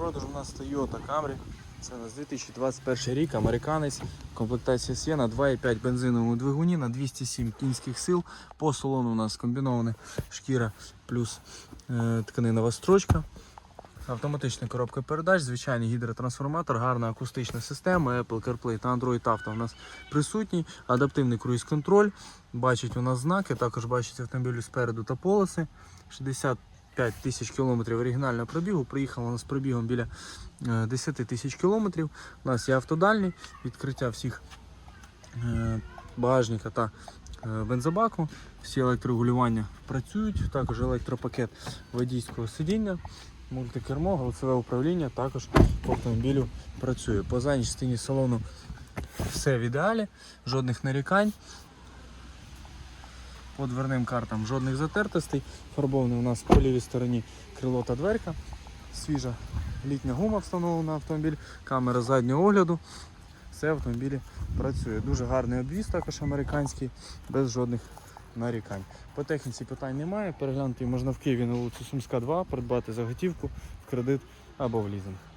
продажу у нас Toyota Camry. Це у нас 2021 рік, американець, комплектація Sienna, 2,5 бензиновому двигуні на 207 кінських сил. По салону у нас комбінована шкіра плюс е, тканинова строчка. Автоматична коробка передач, звичайний гідротрансформатор, гарна акустична система, Apple CarPlay та Android Auto у нас присутній, адаптивний круїз-контроль, бачить у нас знаки, також бачить автомобіль спереду та полоси. 65 тисяч кілометрів оригінального пробігу, приїхала нас з пробігом біля е, 10 тисяч кілометрів. У нас є автодальний, відкриття всіх е, багажника та е, бензобаку. Всі електрорегулювання працюють, також електропакет водійського сидіння, мультикермо, голосове управління також по автомобілю працює. По задній частині салону все в ідеалі, жодних нарікань. По дверним картам жодних затертостей. Фарбований у нас по лівій стороні крило та дверка. Свіжа літня гума встановлена на автомобіль, камера заднього огляду. Все в автомобілі працює. Дуже гарний обвіз, також американський, без жодних нарікань. По техніці питань немає. Переглянути можна в Києві на вулиці Сумська 2, придбати заготівку в кредит або в лізинг.